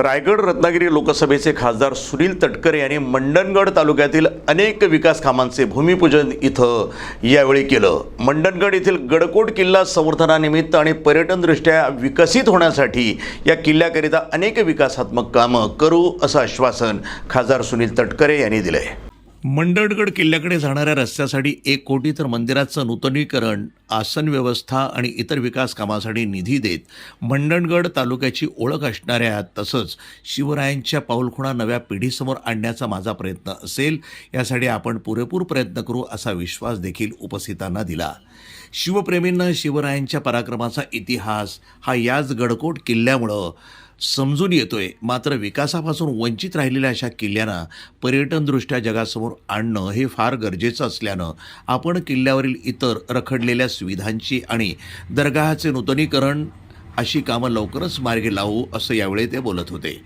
रायगड रत्नागिरी लोकसभेचे खासदार सुनील तटकरे यांनी मंडणगड तालुक्यातील अनेक विकास कामांचे भूमिपूजन इथं यावेळी केलं. मंडणगड येथील गडकोट किल्ला संवर्धनानिमित्त आणि पर्यटनदृष्ट्या विकसित होण्यासाठी या किल्ल्याकरिता अनेक विकासात्मक कामं करू असं आश्वासन खासदार सुनील तटकरे यांनी दिलं आहे मंडणगड किल्ल्याकडे जाणाऱ्या रस्त्यासाठी एक कोटी तर मंदिराचं नूतनीकरण आसन व्यवस्था आणि इतर विकास कामासाठी निधी देत मंडणगड तालुक्याची ओळख असणाऱ्या तसंच शिवरायांच्या पाऊलखुणा नव्या पिढीसमोर आणण्याचा माझा प्रयत्न असेल यासाठी आपण पुरेपूर प्रयत्न करू असा विश्वास देखील उपस्थितांना दिला. शिवप्रेमींना शिवरायांच्या पराक्रमाचा इतिहास हा याच गडकोट किल्ल्यामुळं समजून येतोय. मात्र विकासापासून वंचित राहिलेल्या अशा किल्ल्यांना पर्यटनदृष्ट्या जगासमोर आणणं हे फार गरजेचं असल्यानं आपण किल्ल्यावरील इतर रखडलेल्या सुविधांची आणि दर्गाहाचे नूतनीकरण अशी कामं लवकरच मार्गी लावू असं यावेळी ते बोलत होते.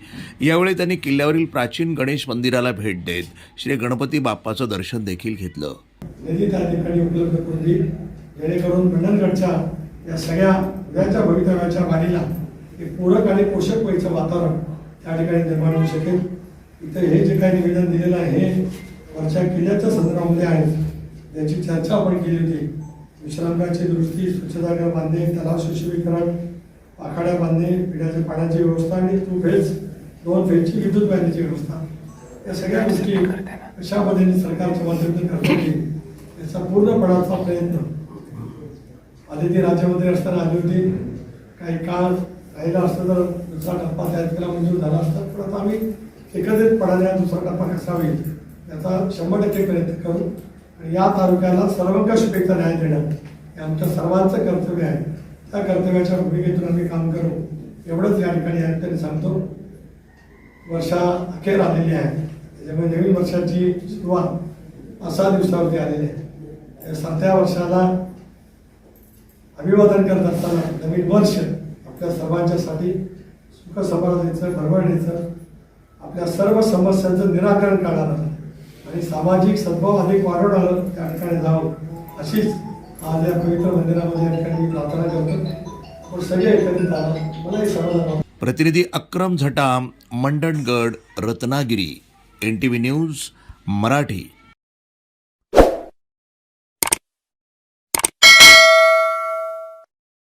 यावेळी त्यांनी किल्ल्यावरील प्राचीन गणेश मंदिराला भेट देत श्री गणपती बाप्पाचं दर्शन देखील घेतलं. निधी त्या ठिकाणी उपलब्ध करून देईल जेणेकरून मंडणगडच्या या सगळ्या उद्याच्या भवितव्याच्या वारीला एक पूरक आणि पोषक व्हायचं वातावरण त्या ठिकाणी निर्माण होऊ शकेल. इथं हे जे काही निवेदन दिलेलं आहे हे वरच्या किल्ल्याच्या संदर्भामध्ये आहे. याची चर्चा आपण केली होती. विश्रामगाची दुरुस्ती स्वच्छतागृह बांधणे तलाव शिशुवीकरण आखाड्या बांधणे पिण्याच्या पाण्याची व्यवस्था आणि टू फेज दोन फेजची विद्युत बांधण्याची व्यवस्था. या सगळ्या गोष्टी कशा पद्धतीने सरकारच्या माध्यमातून करता येईल याचा पूर्णपणाचा प्रयत्न. आदिती राज्यामध्ये असताना आली होती. काही काळ राहिलं असतं तर दुसरा टप्पा तयार केला मंजूर झाला असता. पण आता आम्ही एकत्रित पडायला दुसरा टप्पा कसा होईल याचा शंभर टक्के प्रयत्न करू. आणि या तालुक्याला सर्वंकषपेक्षा न्याय देणं हे आमच्या सर्वांचं कर्तव्य आहे. त्या कर्तव्याच्या भूमिकेतून आम्ही काम करू. एवढंच या ठिकाणी आहे तरी सांगतो. वर्षा अखेर आलेली आहे. त्याच्यामुळे नवीन वर्षाची सुरुवात असा दिवसावरती आलेली आहे. सध्या वर्षाला अभिवादन करत असताना नवीन वर्ष आपल्या सर्वांच्यासाठी सुख समाधानाचं भरभरणीचं आपल्या सर्व समस्यांचं निराकरण करणारं आणि सामाजिक सद्भाव अधिक वाढवणारं त्या ठिकाणी जावं. अशीच आज या पवित्र मंदिरामध्ये या ठिकाणी प्रार्थना करतो. आपण सगळे एकत्रित आला मलाही समाधान प्रतिनिधी Akram Zatam Mandangad Ratnagiri N T V news Marathi.